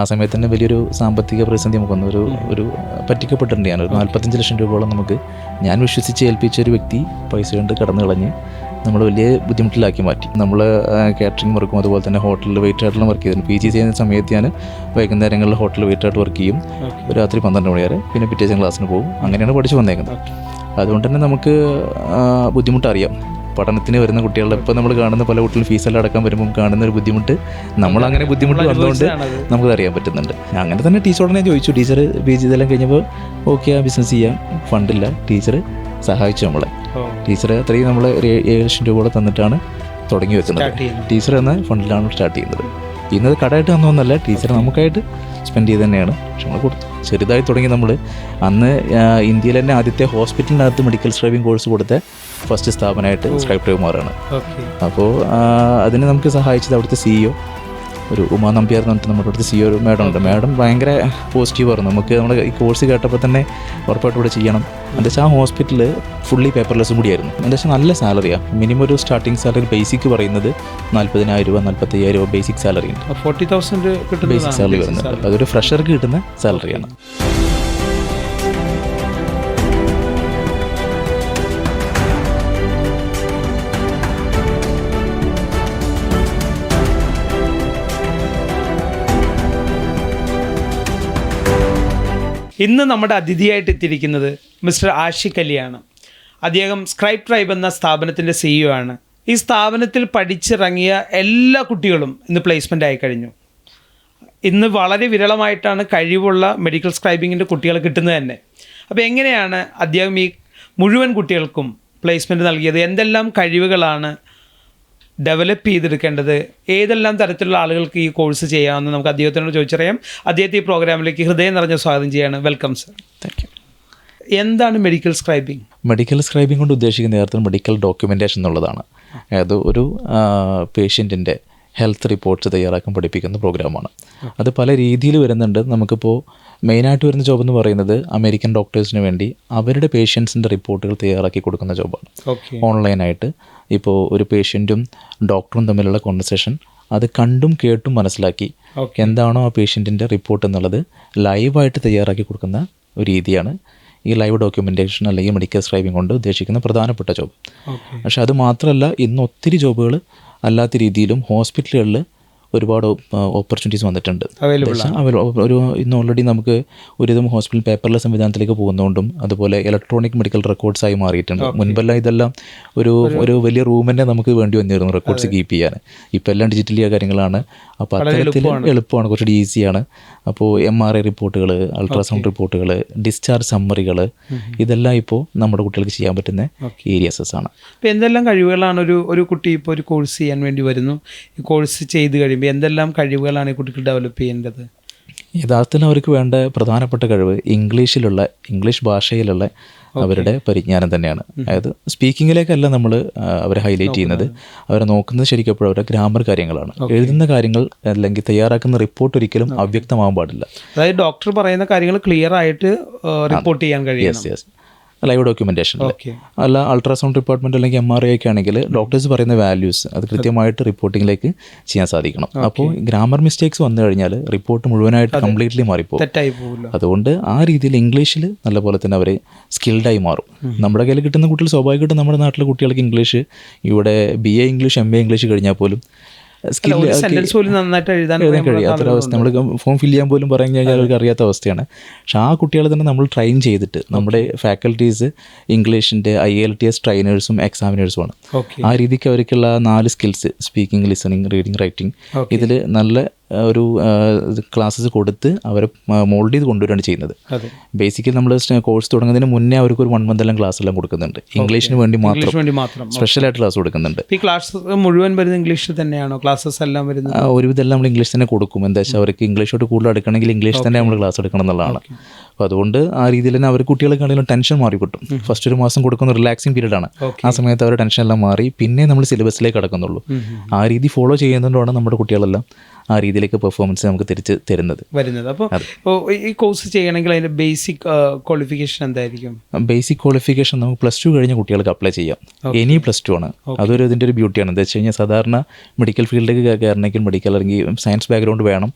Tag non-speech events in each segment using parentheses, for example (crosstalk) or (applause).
ആ സമയത്ത് തന്നെ വലിയൊരു സാമ്പത്തിക പ്രതിസന്ധി നമുക്ക് വന്നു. ഒരു ഒരു പറ്റിക്കപ്പെട്ടിട്ടുണ്ട് ഞാൻ ഒരു നാൽപ്പത്തഞ്ച് ലക്ഷം രൂപയോളം നമുക്ക് ഞാൻ വിശ്വസിച്ച് ഏൽപ്പിച്ച ഒരു വ്യക്തി പൈസ കൊണ്ട് കടന്നു കളഞ്ഞ് നമ്മൾ വലിയ ബുദ്ധിമുട്ടിലാക്കി മാറ്റി. നമ്മൾ കാറ്ററിംഗ് വർക്കും അതുപോലെ തന്നെ ഹോട്ടലിൽ വെയിറ്റ് ആയിട്ടുള്ള വർക്ക് ചെയ്തിരുന്നു. പി ജി ചെയ്യുന്ന സമയത്ത് ഞാൻ വൈകുന്നേരങ്ങളിൽ ഹോട്ടലിൽ വെയിറ്റ് ആയിട്ട് വർക്ക് ചെയ്യും. ഒരു രാത്രി പന്ത്രണ്ട് മണി വരെ പിന്നെ പിറ്റേ ദിവസം ക്ലാസ്സിന് പോകും. അങ്ങനെയാണ് പഠിച്ചു വന്നേക്കുന്നത്. അതുകൊണ്ട് തന്നെ നമുക്ക് ബുദ്ധിമുട്ടറിയാം. പഠനത്തിന് വരുന്ന കുട്ടികളുടെ ഇപ്പോൾ നമ്മൾ കാണുന്ന പല കുട്ടികളും ഫീസെല്ലാം അടക്കാൻ വരുമ്പോൾ കാണുന്ന ഒരു ബുദ്ധിമുട്ട്. നമ്മൾ അങ്ങനെ ബുദ്ധിമുട്ട് വന്നുകൊണ്ട് നമുക്കത് അറിയാൻ പറ്റുന്നുണ്ട്. അങ്ങനെ തന്നെ ടീച്ചറോട് ഞാൻ ചോദിച്ചു. ടീച്ചർ പി ജി ഇതെല്ലാം കഴിഞ്ഞപ്പോൾ ഓക്കെ ആ ബിസിനസ് ചെയ്യാം. ഫണ്ടില്ല. ടീച്ചർ സഹായിച്ചു നമ്മളെ. ടീച്ചർ അത്രയും നമ്മൾ ഒരു ഏഴ് ലക്ഷം രൂപ കൂടെ തന്നിട്ടാണ് തുടങ്ങി വെക്കുന്നത്. ടീച്ചർ എന്ന ഫണ്ടിലാണ് സ്റ്റാർട്ട് ചെയ്യുന്നത്. ഇന്നത് കടയായിട്ട് തന്നൊന്നല്ല ടീച്ചർ നമുക്കായിട്ട് സ്പെൻഡ് ചെയ്ത് തന്നെയാണ്. പക്ഷെ നമ്മൾ കൊടുത്തു. ചെറുതായി തുടങ്ങി നമ്മൾ അന്ന് ഇന്ത്യയിൽ തന്നെ ആദ്യത്തെ ഹോസ്പിറ്റലിനകത്ത് മെഡിക്കൽ സ്ക്രൈബിംഗ് കോഴ്സ് കൊടുത്ത ഫസ്റ്റ് സ്ഥാപനമായിട്ട് സ്ക്രൈബ് ഡ്രൈവർമാരാണ് ഓക്കെ. അപ്പോൾ അതിന് നമുക്ക് സഹായിച്ചത് അവിടുത്തെ സിഇഒ ഒരു ഉമാ നമ്പ്യാർ എന്ന് പറഞ്ഞിട്ട് നമ്മുടെ അടുത്ത് സി ഒരു മാഡം ഉണ്ട്. മാഡം ഭയങ്കര പോസിറ്റീവായിരുന്നു നമുക്ക് നമ്മൾ ഈ കോഴ്സ് കേട്ടപ്പോൾ തന്നെ ഉറപ്പായിട്ടും ഇവിടെ ചെയ്യണം. എന്താ വെച്ചാൽ ആ ഹോസ്പിറ്റൽ ഫുള്ളി പേപ്പർലെസ്സും കൂടിയായിരുന്നു. എന്താ വെച്ചാൽ നല്ല സാലറിയാണ് മിനിമം ഒരു സ്റ്റാർട്ടിംഗ് സാലറി ബേസിക് പറയുന്നത് നാൽപ്പതിനായിരം രൂപ നാൽപ്പത്തയ്യായിരം രൂപ ബേസിക് സാലറി ഉണ്ട്. ഫോർട്ടി തൗസൻഡ് ബേസിക് സാലറി വരുന്നത്. അതൊരു ഫ്രഷർക്ക് കിട്ടുന്ന സാലറിയാണ് ഇന്ന് നമ്മുടെ അതിഥിയായിട്ട് എത്തിയിരിക്കുന്നത് മിസ്റ്റർ ആഷിഖ് അലിയാണ് അദ്ദേഹം സ്ക്രൈബ് ട്രൈബ് എന്ന സ്ഥാപനത്തിന്റെ സിഇഒ ആണ്. ഈ സ്ഥാപനത്തിൽ പഠിച്ചിറങ്ങിയ എല്ലാ കുട്ടികളും ഇന്ന് പ്ലേസ്മെന്റ് ആയി കഴിഞ്ഞു. ഇന്ന് വളരെ വിരളമായിട്ടാണ് കഴിവുള്ള മെഡിക്കൽ സ്ക്രൈബിങ്ങിന്റെ കുട്ടികൾ കിട്ടുന്നത് തന്നെ. അപ്പോൾ എങ്ങനെയാണ് അദ്ദേഹം ഈ മുഴുവൻ കുട്ടികൾക്കും പ്ലേസ്മെന്റ് നൽകിയത്? എന്തെല്ലാം കഴിവുകളാണ് ഡെവലപ്പ് ചെയ്തെടുക്കേണ്ടത്? ഏതെല്ലാം തരത്തിലുള്ള ആളുകൾക്ക് ഈ കോഴ്സ് ചെയ്യാമെന്ന് നമുക്ക് അദ്ദേഹത്തിനോട് ചോദിച്ചറിയാം. അദ്ദേഹത്തെ ഈ പ്രോഗ്രാമിലേക്ക് ഹൃദയം നിറഞ്ഞ സ്വാഗതം ചെയ്യാണ്. വെൽക്കം സർ താങ്ക് യു എന്താണ് മെഡിക്കൽ സ്ക്രൈബിംഗ് മെഡിക്കൽ സ്ക്രൈബിംഗ് കൊണ്ട് ഉദ്ദേശിക്കുന്ന നേരത്തെ മെഡിക്കൽ ഡോക്യുമെന്റേഷൻ എന്നുള്ളതാണ്. അതായത് ഒരു പേഷ്യന്റിന്റെ ഹെൽത്ത് റിപ്പോർട്ട്സ് തയ്യാറാക്കാൻ പഠിപ്പിക്കുന്ന പ്രോഗ്രാമാണ് അത് പല രീതിയിൽ വരുന്നുണ്ട്. നമുക്കിപ്പോൾ മെയിനായിട്ട് വരുന്ന ജോബ് എന്ന് പറയുന്നത് അമേരിക്കൻ ഡോക്ടേഴ്സിന് വേണ്ടി അവരുടെ പേഷ്യൻസിന്റെ റിപ്പോർട്ടുകൾ തയ്യാറാക്കി കൊടുക്കുന്ന ജോബാണ് ഓക്കെ ഓൺലൈനായിട്ട് ഇപ്പോൾ ഒരു പേഷ്യന്റും ഡോക്ടറും തമ്മിലുള്ള കോൺവെർസേഷൻ അത് കണ്ടും കേട്ടും മനസ്സിലാക്കി എന്താണോ ആ പേഷ്യന്റിന്റെ റിപ്പോർട്ട് എന്നുള്ളത് ലൈവായിട്ട് തയ്യാറാക്കി കൊടുക്കുന്ന ഒരു രീതിയാണ്. ഈ ലൈവ് ഡോക്യുമെന്റേഷൻ അല്ലെങ്കിൽ മെഡിക്കൽ സ്ക്രൈബിംഗ് കൊണ്ട് ഉദ്ദേശിക്കുന്ന പ്രധാനപ്പെട്ട ജോബ് പക്ഷേ പക്ഷെ അത് മാത്രമല്ല ഇന്ന് ഒത്തിരി ജോബുകൾ അല്ലാത്ത രീതിയിലും ഹോസ്പിറ്റലുകളിൽ ഒരുപാട് ഓപ്പർച്യൂണിറ്റീസ് വന്നിട്ടുണ്ട്. ഒരു ഇന്ന് ഓൾറെഡി നമുക്ക് ഒരുവിധം ഹോസ്പിറ്റൽ പേപ്പർലെസ് സംവിധാനത്തിലേക്ക് പോകുന്നതുകൊണ്ടും അതുപോലെ ഇലക്ട്രോണിക് മെഡിക്കൽ റെക്കോർഡ്സ് ആയി മാറിയിട്ടുണ്ട്. മുൻപെല്ലാം ഇതെല്ലാം ഒരു ഒരു വലിയ റൂം തന്നെ നമുക്ക് വേണ്ടി വന്നിരുന്നു റെക്കോർഡ്സ് കീപ്പ് ചെയ്യാൻ. ഇപ്പോൾ എല്ലാം ഡിജിറ്റലി കാര്യങ്ങളാണ്. അപ്പോൾ അത്തരത്തിൽ എളുപ്പമാണ്. കുറച്ചുകൂടി ഈസിയാണ് അപ്പോൾ എം ആർ ഐ റിപ്പോർട്ടുകൾ അൾട്രാസൗണ്ട് റിപ്പോർട്ടുകൾ ഡിസ്ചാർജ് സമ്മറികൾ ഇതെല്ലാം ഇപ്പോൾ നമ്മുടെ കുട്ടികൾക്ക് ചെയ്യാൻ പറ്റുന്ന ഏരിയസസ് ആണ്. ഇപ്പോൾ എന്തെല്ലാം കഴിവുകളാണ് ഒരു ഒരു കുട്ടി ഇപ്പോൾ ഒരു കോഴ്സ് ചെയ്യാൻ വേണ്ടി വരുന്നു? കോഴ്സ് ചെയ്ത് കഴിയുമ്പോൾ എന്തെല്ലാം കഴിവുകളാണ് ഈ കുട്ടികൾ ഡെവലപ്പ് ചെയ്യേണ്ടത്? യഥാർത്ഥത്തിൽ അവർക്ക് വേണ്ട പ്രധാനപ്പെട്ട കഴിവ് ഇംഗ്ലീഷിലുള്ള ഇംഗ്ലീഷ് ഭാഷയിലുള്ള അവരുടെ പരിജ്ഞാനം തന്നെയാണ്. അതായത് സ്പീക്കിങ്ങിലേക്കല്ല നമ്മൾ അവരെ ഹൈലൈറ്റ് ചെയ്യുന്നത്. അവരെ നോക്കുന്നത് ശരിക്കും എപ്പോഴും അവരുടെ ഗ്രാമർ കാര്യങ്ങളാണ്. എഴുതുന്ന കാര്യങ്ങൾ അല്ലെങ്കിൽ തയ്യാറാക്കുന്ന റിപ്പോർട്ട് ഒരിക്കലും അവ്യക്തമാകാൻ പാടില്ല. അതായത് ഡോക്ടർ പറയുന്ന കാര്യങ്ങൾ ക്ലിയർ ആയിട്ട് റിപ്പോർട്ട് ചെയ്യാൻ യെസ് ലൈവ് ഡോക്യുമെന്റേഷൻ അല്ല അൾട്രാസൗണ്ട് ഡിപ്പാർട്ട്മെന്റ് അല്ലെങ്കിൽ എം ആർ ഐ ഒക്കെ ആണെങ്കിൽ ഡോക്ടേഴ്സ് പറയുന്ന വാല്യൂസ് അത് കൃത്യമായിട്ട് റിപ്പോർട്ടിങ്ങിലേക്ക് ചെയ്യാൻ സാധിക്കണം. അപ്പോൾ ഗ്രാമർ മിസ്റ്റേക്സ് വന്നു കഴിഞ്ഞാൽ റിപ്പോർട്ട് മുഴുവനായിട്ട് കംപ്ലീറ്റ്ലി മാറിപ്പോകും അതുകൊണ്ട് ആ രീതിയിൽ ഇംഗ്ലീഷിൽ നല്ലപോലെ തന്നെ അവർ സ്കിൽഡായി മാറും. നമ്മുടെ കയ്യിൽ കിട്ടുന്ന കുട്ടികൾ സ്വാഭാവികമായിട്ടും നമ്മുടെ നാട്ടിലെ കുട്ടികൾക്ക് ഇംഗ്ലീഷ് ഇവിടെ B A English M A English കഴിഞ്ഞാൽ പോലും സെന്റൻസ് പോലും നന്നായിട്ട് എഴുതാൻ എഴുതാൻ കഴിയാത്തൊരവസ്ഥ നമ്മൾ ഫോം ഫില്ല് ചെയ്യാൻ പോലും പറഞ്ഞു കഴിഞ്ഞാൽ അവർക്ക് അറിയാത്ത അവസ്ഥയാണ്. പക്ഷെ ആ കുട്ടികളെ തന്നെ നമ്മൾ ട്രെയിൻ ചെയ്തിട്ട് നമ്മുടെ ഫാക്കൽറ്റീസ് ഇംഗ്ലീഷിന്റെ ഐ എൽ ടി എസ് ട്രെയിനേഴ്സും എക്സാമിനേഴ്സുമാണ് ആ രീതിക്ക് അവർക്കുള്ള നാല് skills speaking listening reading writing. ഇതിൽ നല്ല ഒരു ക്ലാസ്സസ് കൊടുത്ത് അവരെ മോൾഡ് ചെയ്ത് കൊണ്ടുവരാണ് ചെയ്യുന്നത്. ബേസിക്കലി നമ്മൾ കോഴ്സ് തുടങ്ങുന്നതിന് മുന്നേ അവർക്ക് ഒരു വൺ മന്ത് എല്ലാം ക്ലാസ് എല്ലാം കൊടുക്കുന്നുണ്ട്. ഇംഗ്ലീഷിന് വേണ്ടി മാത്രം. സ്പെഷ്യൽ ആയിട്ട് ക്ലാസ് കൊടുക്കുന്നുണ്ട്. ഈ ക്ലാസ് മുഴുവൻ വരുന്നത് ഇംഗ്ലീഷിൽ തന്നെയാണോ? ക്ലാസ്സസ് എല്ലാം വരുന്നത്? ഒരുവിധം എല്ലാം നമ്മൾ ഇംഗ്ലീഷ് തന്നെ കൊടുക്കും. എന്താ വെച്ചാൽ അവർക്ക് ഇംഗ്ലീഷോട്ട് കൂടുതൽ എടുക്കണമെങ്കിൽ ഇംഗ്ലീഷ് തന്നെ നമ്മൾ ക്ലാസ് എടുക്കണം എന്നുള്ളതാണ്. അപ്പോൾ അതുകൊണ്ട് ആ രീതിയിൽ തന്നെ അവർ കുട്ടികൾക്കാണെങ്കിലും ടെൻഷൻ മാറി കിട്ടും ഫസ്റ്റ് ഒരു മാസം കൊടുക്കുന്ന റിലാക്സിങ് പീരീഡ് ആണ്. ആ സമയത്ത് അവരുടെ ടെൻഷൻ എല്ലാം മാറി. പിന്നെ നമ്മൾ സിലബസിലേക്ക് കടക്കുന്നുള്ളൂ. ആ രീതി ഫോളോ ചെയ്യുന്നതുകൊണ്ടാണ് നമ്മുടെ കുട്ടികളെല്ലാം ആ രീതിയിലേക്ക് പെർഫോമൻസ് നമുക്ക് തിരിച്ച് തരുന്നത്. വരുന്നത്. അപ്പോൾ ഇപ്പോൾ ഈ കോഴ്സ് ചെയ്യണമെങ്കിൽ അതിന്റെ ബേസിക് ക്വാളിഫിക്കേഷൻ എന്തായിരിക്കും? ബേസിക് ക്വാളിഫിക്കേഷൻ നമുക്ക് പ്ലസ് ടു കഴിഞ്ഞ കുട്ടികൾക്ക് അപ്ലൈ ചെയ്യാം. എനി പ്ലസ് ടു ആണ്. അതൊരു ഇതിന്റെ ഒരു ബ്യൂട്ടിയാണ് എന്താ വെച്ച് കഴിഞ്ഞാൽ സാധാരണ മെഡിക്കൽ ഫീൽഡിലേക്ക് കയറണമെങ്കിൽ മെഡിക്കൽ അല്ലെങ്കിൽ സയൻസ് ബാക്ക്ഗ്രൗണ്ട് വേണം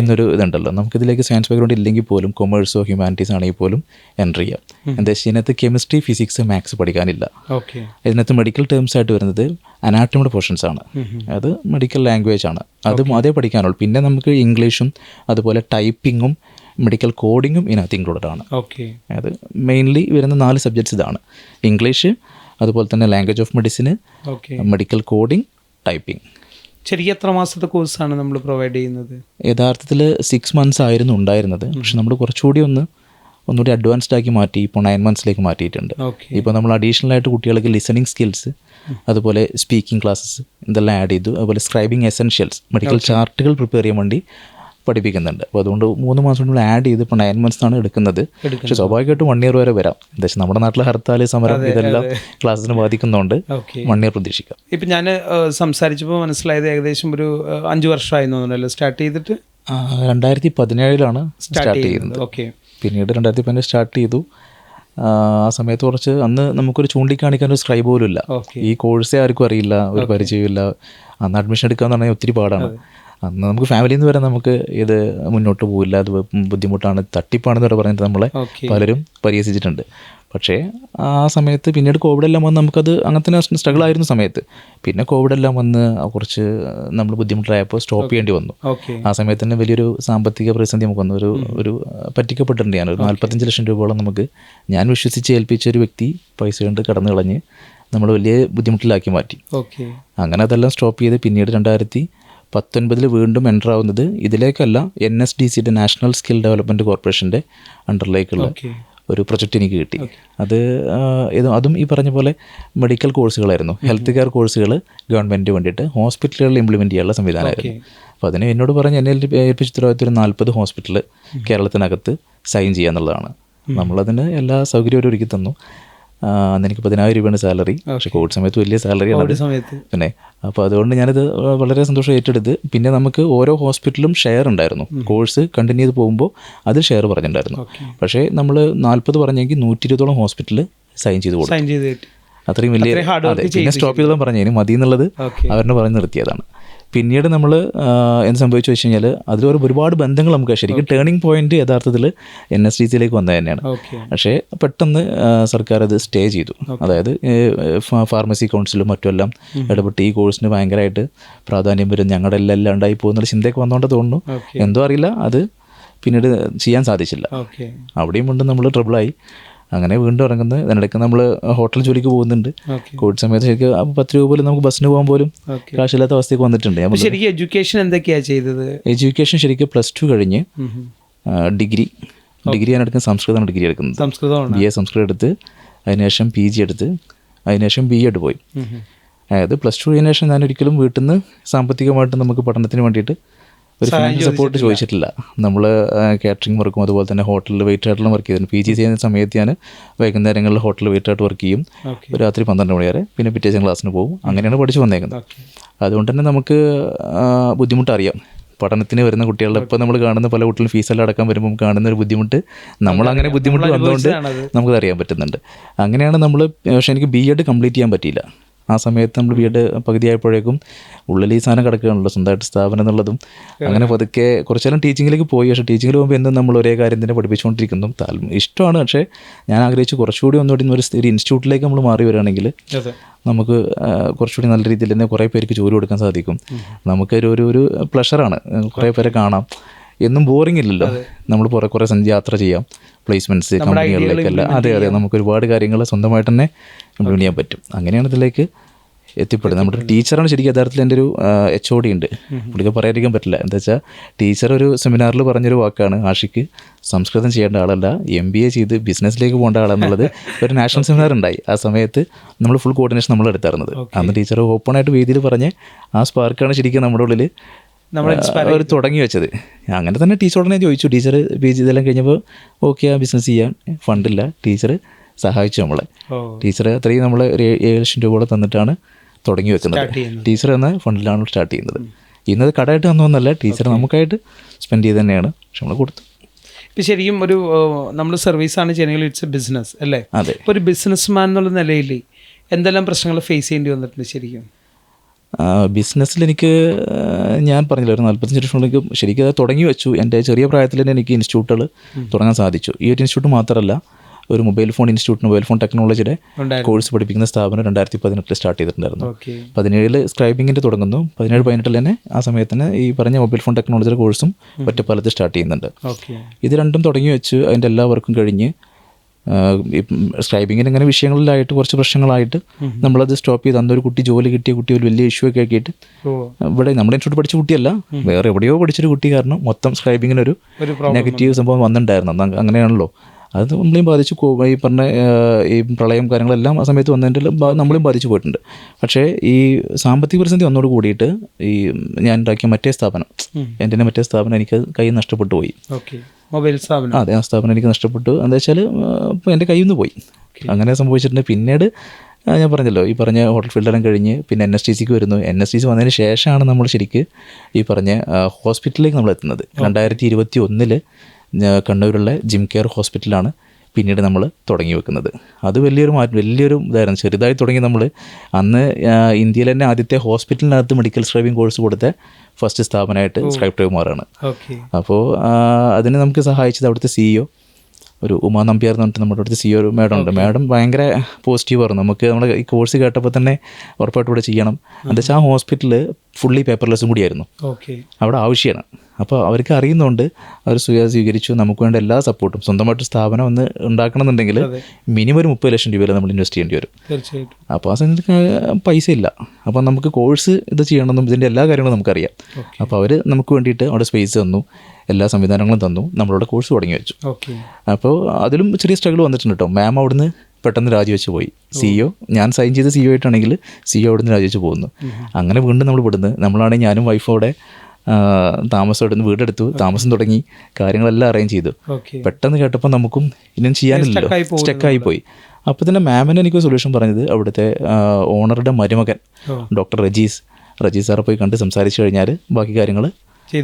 എന്നൊരു ഇതുണ്ടല്ലോ. നമുക്കിതിലേക്ക് സയൻസ് ബാക്ക്ഗ്രൗണ്ട് ഇല്ലെങ്കിൽ പോലും കൊമേഴ്സോ ഹ്യൂമാനിറ്റീസ് ആണെങ്കിൽ പോലും എന്റർ ചെയ്യാം. എന്താ വെച്ചാൽ ഇതിനകത്ത് കെമിസ്ട്രി ഫിസിക്സ് മാത്സ് പഠിക്കാനില്ല. ഓക്കെ ഇതിനകത്ത് മെഡിക്കൽ ടേംസ് ആയിട്ട് വരുന്നത് അനാട്ടമിയുടെ പോർഷൻസ് ആണ്. അത് മെഡിക്കൽ ലാംഗ്വേജ് ആണ്. അത് അതേ പഠിക്കാനുള്ളൂ. പിന്നെ നമുക്ക് ഇംഗ്ലീഷും അതുപോലെ ടൈപ്പിങ്ങും മെഡിക്കൽ കോഡിങ്ങും ഇതിനകത്ത് ഇൻക്ലൂഡഡ് ആണ്. ഓക്കെ അത് മെയിൻലി വരുന്ന നാല് സബ്ജക്ട്സ് ഇതാണ്. ഇംഗ്ലീഷ് അതുപോലെ തന്നെ language of medicine okay medical coding typing ശരിക്കും എത്ര മാസത്തെ കോഴ്സാണ് നമ്മൾ പ്രൊവൈഡ് ചെയ്യുന്നത്? യഥാർത്ഥത്തിൽ സിക്സ് മന്ത്സ് ആയിരുന്നു ഉണ്ടായിരുന്നത്. പക്ഷെ നമ്മൾ കുറച്ചുകൂടി ഒന്ന് ഒന്നുകൂടി അഡ്വാൻസ്ഡ് ആക്കി മാറ്റി ഇപ്പോൾ നയൻ മന്ത്സിലേക്ക് മാറ്റിയിട്ടുണ്ട്. ഇപ്പോൾ നമ്മൾ അഡീഷണൽ ആയിട്ട് കുട്ടികൾക്ക് ലിസണിങ് സ്കിൽസ് അതുപോലെ സ്പീക്കിംഗ് ക്ലാസ്സസ് ഇതെല്ലാം ആഡ് ചെയ്തു. അതുപോലെ സ്ക്രൈബിംഗ് എസെൻഷ്യൽസ് മെഡിക്കൽ ചാർട്ടുകൾ പ്രിപ്പയർ ചെയ്യാൻ വേണ്ടി പഠിപ്പിക്കുന്നുണ്ട്. അപ്പോൾ അതുകൊണ്ട് മൂന്ന് മാസം കൊണ്ട് നമ്മൾ ആഡ് ചെയ്ത് ഇപ്പോൾ നയൻ മന്ത്സ് ആണ് എടുക്കുന്നത്. പക്ഷേ സ്വാഭാവികമായിട്ടും വൺ ഇയർ വരെ വരാം. എന്താ നമ്മുടെ നാട്ടിലെ ഹർത്താൽ സമരം ഇതെല്ലാം ക്ലാസ്സിന് ബാധിക്കുന്നതുകൊണ്ട് വൺ ഇയർ പ്രതീക്ഷിക്കാം. ഇപ്പം ഞാൻ സംസാരിച്ചപ്പോൾ മനസ്സിലായത് ഏകദേശം ഒരു അഞ്ച് വർഷമായി തോന്നുന്നല്ലോ സ്റ്റാർട്ട് ചെയ്തിട്ട്? രണ്ടായിരത്തി പതിനേഴിലാണ് സ്റ്റാർട്ട് ചെയ്യുന്നത്. ഓക്കെ പിന്നീട് രണ്ടായിരത്തി പതിനേഴ് സ്റ്റാർട്ട് ചെയ്തു. ആ സമയത്ത് കുറച്ച് അന്ന് നമുക്കൊരു ചൂണ്ടിക്കാണിക്കാൻ ഒരു സ്ക്രൈബ് പോലും ഇല്ല. ഈ കോഴ്സേ ആർക്കും അറിയില്ല ഒരു പരിചയമില്ല അന്ന് അഡ്മിഷൻ എടുക്കാന്ന് പറഞ്ഞാൽ ഒത്തിരി പാടാണ്. അന്ന് നമുക്ക് ഫാമിലിയിൽ നിന്ന് വരെ നമുക്ക് ഇത് മുന്നോട്ട് പോകില്ല അത് ബുദ്ധിമുട്ടാണ്. തട്ടിപ്പാണെന്ന് വരെ പറഞ്ഞിട്ട് നമ്മളെ പലരും പരിഹസിച്ചിട്ടുണ്ട്. പക്ഷേ ആ സമയത്ത് പിന്നീട് കോവിഡെല്ലാം വന്ന് നമുക്കത് അങ്ങനത്തെ സ്ട്രഗിൾ ആയിരുന്ന സമയത്ത്. പിന്നെ കോവിഡെല്ലാം വന്ന് കുറച്ച് നമ്മൾ ബുദ്ധിമുട്ടായപ്പോൾ സ്റ്റോപ്പ് ചെയ്യേണ്ടി വന്നു. ആ സമയത്ത് തന്നെ വലിയൊരു സാമ്പത്തിക പ്രതിസന്ധി നമുക്ക് വന്നു. ഒരു ഒരു പറ്റിക്കപ്പെട്ടിട്ടുണ്ട് ഞാൻ ഒരു നാൽപ്പത്തഞ്ച് ലക്ഷം രൂപയോളം നമുക്ക് ഞാൻ വിശ്വസിച്ച് ഏൽപ്പിച്ച ഒരു വ്യക്തി പൈസ കൊണ്ട് കടന്നു കളഞ്ഞ് നമ്മൾ വലിയ ബുദ്ധിമുട്ടിലാക്കി മാറ്റി. ഓക്കെ അങ്ങനെ അതെല്ലാം സ്റ്റോപ്പ് ചെയ്ത് പിന്നീട് രണ്ടായിരത്തി പത്തൊൻപതിൽ വീണ്ടും എന്റർ ആവുന്നത് ഇതിലേക്കല്ല എൻ എസ് ഡി സിയുടെ നാഷണൽ സ്കിൽ ഡെവലപ്മെന്റ് കോർപ്പറേഷന്റെ അണ്ടറിലേക്കുള്ള ഒരു പ്രൊജക്റ്റ് എനിക്ക് കിട്ടി. അത് അതും ഈ പറഞ്ഞ പോലെ മെഡിക്കൽ കോഴ്സുകളായിരുന്നു ഹെൽത്ത് കെയർ കോഴ്സുകൾ ഗവൺമെന്റ് വേണ്ടിയിട്ട് ഹോസ്പിറ്റലുകളിൽ ഇംപ്ലിമെന്റ് ചെയ്യാനുള്ള സംവിധാനമായിരുന്നു. അപ്പോൾ അതിന് എന്നോട് പറഞ്ഞ് എന്നെ ഏൽപ്പി- ഏൽപ്പിച്ച ഉത്തരവാദിത്വം ഒരു നാൽപ്പത് ഹോസ്പിറ്റൽ കേരളത്തിനകത്ത് സൈൻ ചെയ്യുക എന്നുള്ളതാണ് നമ്മളതിന് എല്ലാ സൗകര്യവും ഒരുക്കി തന്നു. അന്ന് എനിക്ക് പതിനായിരം രൂപയാണ് സാലറി. പക്ഷേ കോവിഡ് സമയത്ത് വലിയ സാലറി ആണ് സമയത്ത്. പിന്നെ അപ്പോൾ അതുകൊണ്ട് ഞാനിത് വളരെ സന്തോഷം ഏറ്റെടുത്ത്. പിന്നെ നമുക്ക് ഓരോ ഹോസ്പിറ്റലും ഷെയർ ഉണ്ടായിരുന്നു. കോഴ്സ് കണ്ടിന്യൂ ചെയ്ത് പോകുമ്പോൾ അത് ഷെയർ പറഞ്ഞിട്ടുണ്ടായിരുന്നു. പക്ഷേ നമ്മൾ നാൽപ്പത് പറഞ്ഞെങ്കിൽ നൂറ്റി ഇരുപതോളം ഹോസ്പിറ്റൽ സൈൻ ചെയ്ത് കൊടുക്കും അത്രയും വലിയ പിന്നെ സ്റ്റോപ്പ് ചെയ്തോളം പറഞ്ഞു മതി എന്നുള്ളത് അവരുടെ പറഞ്ഞ് നിർത്തിയതാണ്. പിന്നീട് നമ്മൾ എന്ത് സംഭവിച്ചു വെച്ച് കഴിഞ്ഞാൽ അതിലൊരു ഒരുപാട് ബന്ധങ്ങൾ നമുക്ക് ശരിക്കും ടേണിംഗ് പോയിന്റ് യഥാർത്ഥത്തിൽ എൻ എസ് ഡി സിയിലേക്ക് വന്നത് തന്നെയാണ്. പക്ഷേ പെട്ടെന്ന് സർക്കാർ അത് സ്റ്റേ ചെയ്തു. അതായത് ഫാർമസി കൗൺസിലും മറ്റുമെല്ലാം ഇടപെട്ട് ഈ കോഴ്സിന് ഭയങ്കരമായിട്ട് പ്രാധാന്യം വരും. ഞങ്ങളുടെ എല്ലാം എല്ലാം ഉണ്ടായി പോകുന്നുള്ള ചിന്തയൊക്കെ വന്നുകൊണ്ട് തോന്നുന്നു. എന്തോ അറിയില്ല. അത് പിന്നീട് ചെയ്യാൻ സാധിച്ചില്ല. ഓക്കെ. അവിടെയും കൊണ്ട് നമ്മൾ ട്രിബിളായി അങ്ങനെ വീണ്ടും ഇറങ്ങുന്നത്. ഇതിനിടയ്ക്ക് നമ്മൾ ഹോട്ടൽ ജോലിക്ക് പോകുന്നുണ്ട്. കോവിഡ് സമയത്ത് ശരിക്കും പത്ത് രൂപ പോലും നമുക്ക് ബസ്സിന് പോകാൻ പോലും കാശില്ലാത്ത അവസ്ഥയ്ക്ക് വന്നിട്ടുണ്ട്. ശരിക്കും എഡ്യൂക്കേഷൻ എന്തൊക്കെയാ ചെയ്തത്? എഡ്യൂക്കേഷൻ ശരിക്കും പ്ലസ് ടു കഴിഞ്ഞ്. ഡിഗ്രി. ഡിഗ്രി ഞാൻ എടുക്കുന്നത് സംസ്കൃതമാണ് ഡിഗ്രി എടുക്കുന്നത്. സംസ്കൃതമാണ്. ബി എ സംസ്കൃതം എടുത്ത് അതിനുശേഷം പി ജി എടുത്ത് അതിനുശേഷം ബി എഡ് പോയി. അതായത് പ്ലസ് ടു കഴിഞ്ഞ ശേഷം ഞാൻ ഒരിക്കലും വീട്ടിൽ നിന്ന് സാമ്പത്തികമായിട്ട് നമുക്ക് പഠനത്തിന് വേണ്ടിയിട്ട് ഒരു ഫിനാൻഷ്യൽ സപ്പോർട്ട് ചോദിച്ചിട്ടില്ല. നമ്മൾ കാറ്ററിംഗ് വർക്കും അതുപോലെ തന്നെ ഹോട്ടലിൽ വെയിറ്റ് ആയിട്ടുള്ള വർക്ക് ചെയ്തിട്ടുണ്ട്. പി ജി ചെയ്യുന്ന സമയത്ത് ഞാൻ വൈകുന്നേരങ്ങളിൽ ഹോട്ടലിൽ വെയിറ്റ് ആയിട്ട് വർക്ക് ചെയ്യും. രാത്രി പന്ത്രണ്ട് മണി വരെ. പിന്നെ പിറ്റേ ദിവസം ക്ലാസ്സിന് പോകും. അങ്ങനെയാണ് പഠിച്ചു വന്നേക്കുന്നത്. അതുകൊണ്ട് തന്നെ നമുക്ക് ബുദ്ധിമുട്ടറിയാം. പഠനത്തിന് വരുന്ന കുട്ടികളുടെ ഇപ്പോൾ നമ്മൾ കാണുന്ന പല കുട്ടികളും ഫീസെല്ലാം അടക്കാൻ വരുമ്പോൾ കാണുന്ന ഒരു ബുദ്ധിമുട്ട് നമ്മൾ അങ്ങനെ ബുദ്ധിമുട്ട് വന്നുകൊണ്ട്. നമുക്കത് അറിയാൻ പറ്റുന്നുണ്ട്. അങ്ങനെയാണ് നമ്മൾ പക്ഷേ എനിക്ക് ബി എഡ് കംപ്ലീറ്റ് ചെയ്യാൻ പറ്റിയില്ല. ആ സമയത്ത് നമ്മൾ വീട് പകുതിയായപ്പോഴേക്കും ഉള്ളിൽ ഈ സാധനം കിടക്കുകയാണല്ലോ സ്വന്തമായിട്ട് സ്ഥാപനം എന്നുള്ളതും. അങ്ങനെ പതുക്കെ കുറച്ചേരം ടീച്ചിങ്ങിലേക്ക് പോയി. പക്ഷേ ടീച്ചിങ്ങിൽ പോകുമ്പോൾ എന്നും നമ്മൾ ഒരേ കാര്യം തന്നെ പഠിപ്പിച്ചുകൊണ്ടിരിക്കുന്നു. താല്പര്യം ഇഷ്ടമാണ്. പക്ഷേ ഞാൻ ആഗ്രഹിച്ച് കുറച്ചുകൂടി ഒന്നുകൂടി ഒരു ഒരു ഇൻസ്റ്റിറ്റ്യൂട്ടിലേക്ക് നമ്മൾ മാറി വരികയാണെങ്കിൽ നമുക്ക് കുറച്ചുകൂടി നല്ല രീതിയിൽ തന്നെ കുറേ പേർക്ക് ജോലി കൊടുക്കാൻ സാധിക്കും. നമുക്കൊരു ഒരു ഒരു പ്ലഷറാണ് കുറേ പേരെ കാണാം. എന്നും ബോറിംഗ് ഇല്ലല്ലോ. നമ്മൾ കുറേ കുറേ സഞ്ചി യാത്ര ചെയ്യാം. പ്ലേസ്മെന്റ്സ് കമ്പനികളിലേക്കെല്ലാം അതെ അതെ. നമുക്ക് ഒരുപാട് കാര്യങ്ങൾ സ്വന്തമായിട്ട് തന്നെ ഇംപ്ലിമെന്റ് ചെയ്യാൻ പറ്റും. അങ്ങനെയാണ് ഇതിലേക്ക് എത്തിപ്പെടുന്നത്. നമ്മുടെ ടീച്ചറാണ് ശരിക്കും യഥാർത്ഥത്തിൽ എന്റെ ഒരു എച്ച് ഒ ഡി ഉണ്ട്. പുള്ളിക്ക് പറയാതിരിക്കാൻ പറ്റില്ല. എന്താ വെച്ചാൽ ടീച്ചർ ഒരു സെമിനാറിൽ പറഞ്ഞൊരു വാക്കാണ്. ആഷിക്ക് സംസ്കൃതം ചെയ്യേണ്ട ആളല്ല എം ബി എ ചെയ്ത് ബിസിനസ്സിലേക്ക് പോകേണ്ട ആളെന്നുള്ളത് (laughs) ഒരു നാഷണൽ സെമിനാർ ഉണ്ടായി. ആ സമയത്ത് നമ്മൾ ഫുൾ കോർഡിനേഷൻ നമ്മൾ എടുത്തായിരുന്നത് അന്ന് ടീച്ചർ ഓപ്പണായിട്ട് വേദിയിൽ പറഞ്ഞ് ആ സ്പാർക്കാണ് ശരിക്കും നമ്മുടെ ഉള്ളിൽ അവർ തുടങ്ങി വെച്ചത്. അങ്ങനെ തന്നെ ടീച്ചറോട് ഞാൻ ചോദിച്ചു. ടീച്ചർ പി ജി ഇതെല്ലാം കഴിഞ്ഞപ്പോൾ ഓക്കെ ആ ബിസിനസ് ചെയ്യാൻ ഫണ്ടില്ല. ടീച്ചർ സഹായിച്ചു നമ്മളെ. ടീച്ചർ അത്രയും നമ്മൾ ഒരു ഏഴ് ലക്ഷം രൂപയോളം തന്നിട്ടാണ് തുടങ്ങി വെക്കുന്നത്. ടീച്ചർ എന്ന ഫണ്ടിലാണ് സ്റ്റാർട്ട് ചെയ്യുന്നത്. ഇന്നത് കടമായിട്ട് തന്നൊന്നല്ല ടീച്ചർ നമുക്കായിട്ട് സ്പെൻഡ് ചെയ്ത് തന്നെയാണ് പക്ഷെ നമ്മൾ കൊടുത്തു. ഇപ്പം ശരിക്കും ഒരു നമ്മൾ സർവീസ് ആണ് ചെയ്യണമെങ്കിൽ ഇറ്റ്സ് എ ബിസിനസ് അല്ലേ? അതെ. ഒരു ഒരു ബിസിനസ്മാൻ എന്നുള്ള നിലയിൽ എന്തെല്ലാം പ്രശ്നങ്ങൾ ഫേസ് ചെയ്യേണ്ടി വന്നിട്ടുണ്ട് ശരിക്കും? ബിസിനസ്സിൽ എനിക്ക് ഞാൻ പറഞ്ഞില്ല ഒരു നാൽപ്പത്തഞ്ച് ലക്ഷം എനിക്ക് ശരിക്കും അത് തുടങ്ങി വെച്ചു. എന്റെ ചെറിയ പ്രായത്തിൽ തന്നെ എനിക്ക് ഇൻസ്റ്റിറ്റ്യൂട്ടുകൾ തുടങ്ങാൻ സാധിച്ചു. ഈ ഒരു ഇൻസ്റ്റിറ്റ്യൂട്ട് മാത്രമല്ല ഒരു mobile phone institute mobile phone ടെക്നോളജിയുടെ കോഴ്സ് പഠിപ്പിക്കുന്ന സ്ഥാപനം രണ്ടായിരത്തി പതിനെട്ടിൽ സ്റ്റാർട്ട് ചെയ്തിട്ടുണ്ടായിരുന്നു. പതിനേഴിൽ സ്ക്രൈബിങ്ങിന്റെ തുടങ്ങുന്നു. പതിനേഴ് പതിനെട്ടിൽ തന്നെ ആ സമയത്ത് തന്നെ ഈ പറഞ്ഞ മൊബൈൽ ഫോൺ ടെക്നോളജിയുടെ കോഴ്സും ഒറ്റപ്പാലത്ത് സ്റ്റാർട്ട് ചെയ്യുന്നുണ്ട്. ഇത് രണ്ടും തുടങ്ങി വെച്ച് അതിന്റെ എല്ലാ വർക്കും കഴിഞ്ഞ് സ്ക്രൈബിങ്ങിന് ഇങ്ങനെ വിഷയങ്ങളിലായിട്ട് കുറച്ച് പ്രശ്നങ്ങളായിട്ട് നമ്മളത് സ്റ്റോപ്പ് ചെയ്ത് അന്നൊരു കുട്ടി ജോലി കിട്ടിയ കുട്ടി ഒരു വലിയ ഇഷ്യൂ ഒക്കെ ആക്കിയിട്ട് ഇവിടെ നമ്മുടെ ഇൻസ്റ്റിറ്റ്യൂട്ട് പഠിച്ച കുട്ടിയല്ല വേറെ എവിടെയോ പഠിച്ചൊരു കുട്ടി കാരണം മൊത്തം സ്ക്രൈബിങ്ങിനൊരു ഒരു നെഗറ്റീവ് സംഭവം വന്നിട്ടുണ്ടായിരുന്നു. അങ്ങനെയാണല്ലോ. അത് നമ്മളെയും ബാധിച്ചു ഈ പറഞ്ഞ ഈ പ്രളയം കാര്യങ്ങളെല്ലാം ആ സമയത്ത് വന്നതിന്റെ നമ്മളെയും ബാധിച്ചു പോയിട്ടുണ്ട്. പക്ഷേ ഈ സാമ്പത്തിക പ്രതിസന്ധി വന്നോട് കൂടിയിട്ട് ഈ ഞാൻ ഉണ്ടാക്കിയ മറ്റേ സ്ഥാപനം എന്റെ മറ്റേ സ്ഥാപനം എനിക്ക് കൈ നഷ്ടപ്പെട്ടു പോയി. ഓക്കെ. മൊബൈൽ സ്ഥാപനം. അതെ ആ സ്ഥാപനം എനിക്ക് നഷ്ടപ്പെട്ടു. എന്താ വെച്ചാൽ എന്റെ കയ്യിൽ നിന്ന് പോയി. അങ്ങനെ സംഭവിച്ചിട്ടുണ്ട്. പിന്നീട് ഞാൻ പറഞ്ഞല്ലോ ഈ പറഞ്ഞ ഹോട്ടൽ ഫിൽഡറും കഴിഞ്ഞ് പിന്നെ എൻ എസ് ടി സിക്ക് വരുന്നു. എൻ എസ് ടി സി വന്നതിന് ശേഷമാണ് നമ്മൾ ശരിക്ക് ഈ പറഞ്ഞ ഹോസ്പിറ്റലിലേക്ക് നമ്മൾ എത്തുന്നത് രണ്ടായിരത്തി ഇരുപത്തി ഒന്നിൽ കണ്ണൂരുള്ള ജിം കെയർ ഹോസ്പിറ്റലാണ് പിന്നീട് നമ്മൾ തുടങ്ങി വെക്കുന്നത്. അത് വലിയൊരു മാറ്റം വലിയൊരു ഇതായിരുന്നു. ചെറുതായി തുടങ്ങി നമ്മൾ അന്ന് ഇന്ത്യയിൽ ഇന്ത്യയിലെ തന്നെ ആദ്യത്തെ ഹോസ്പിറ്റലിനകത്ത് മെഡിക്കൽ സ്ക്രൈബിംഗ് കോഴ്സ് കൊടുത്ത ഫസ്റ്റ് സ്ഥാപനമായിട്ട് സ്ക്രൈബ് ഡ്രൈവർമാരാണ് ഓക്കെ. അപ്പോൾ അതിന് നമുക്ക് സഹായിച്ചത് അവിടുത്തെ സിഇഒ ഒരു ഉമാ നമ്പ്യാർ എന്ന് പറഞ്ഞിട്ട് നമ്മുടെ അടുത്ത് സിഇഒ ഒരു മാഡം ഉണ്ട്. മാഡം ഭയങ്കര പോസിറ്റീവ് ആയിരുന്നു. നമുക്ക് നമ്മൾ ഈ കോഴ്സ് കേട്ടപ്പോൾ തന്നെ ഉറപ്പായിട്ട് ഇവിടെ ചെയ്യണം. എന്താ വെച്ചാൽ ആ ഹോസ്പിറ്റലിൽ ഫുള്ളി പേപ്പർലെസ്സും കൂടിയായിരുന്നു. ഓക്കെ. അവിടെ ആവശ്യമാണ് അപ്പോൾ അവർക്ക് അറിയുന്നതുകൊണ്ട് അവർ സുയാ സ്വീകരിച്ചു നമുക്ക് വേണ്ട എല്ലാ സപ്പോർട്ടും. സ്വന്തമായിട്ട് സ്ഥാപനം ഒന്ന് ഉണ്ടാക്കണമെന്നുണ്ടെങ്കിൽ മിനിമം ഒരു മുപ്പത് ലക്ഷം രൂപയിൽ നമ്മൾ ഇൻവെസ്റ്റ് ചെയ്യേണ്ടി വരും. തീർച്ചയായിട്ടും. അപ്പോൾ ആ സമയത്ത് പൈസ ഇല്ല. അപ്പോൾ നമുക്ക് കോഴ്സ് ഇത് ചെയ്യണമെന്നും ഇതിന്റെ എല്ലാ കാര്യങ്ങളും നമുക്കറിയാം. അപ്പോൾ അവർ നമുക്ക് വേണ്ടിയിട്ട് അവിടെ സ്പേസ് തന്നു എല്ലാ സംവിധാനങ്ങളും തന്നു നമ്മളവിടെ കോഴ്സ് തുടങ്ങി വെച്ചു. ഓക്കെ. അപ്പോൾ അതിലും ചെറിയ സ്ട്രഗിൾ വന്നിട്ടുണ്ട് കേട്ടോ. മാം അവിടുന്ന് പെട്ടെന്ന് രാജിവെച്ച് പോയി. സിഇഒ ഞാൻ സൈൻ ചെയ്ത സിഇഒ ആയിട്ടാണെങ്കിൽ സിഇഒ അവിടെ നിന്ന് രാജിവെച്ച് പോകുന്നു. അങ്ങനെ വീണ്ടും നമ്മൾ വിടുന്നത്. നമ്മളാണെങ്കിൽ ഞാനും വൈഫും അവിടെ ആ, താമസം എടുത്ത് വീടെടുത്തു. താമസം തുടങ്ങി. കാര്യങ്ങളെല്ലാം അറേഞ്ച് ചെയ്തു. പെട്ടെന്ന് കേട്ടപ്പോൾ നമുക്കും ഇനിയും ചെയ്യാനില്ലല്ലോ. സ്റ്റെക്കായി പോയി. അപ്പോൾ തന്നെ മാമിന് എനിക്ക് സൊല്യൂഷൻ പറഞ്ഞത് അവിടുത്തെ ഓണറുടെ മരുമകൻ ഡോക്ടർ റജീസ്. റജീസ് സാറെ പോയി കണ്ട് സംസാരിച്ചു കഴിഞ്ഞാൽ ബാക്കി കാര്യങ്ങൾ.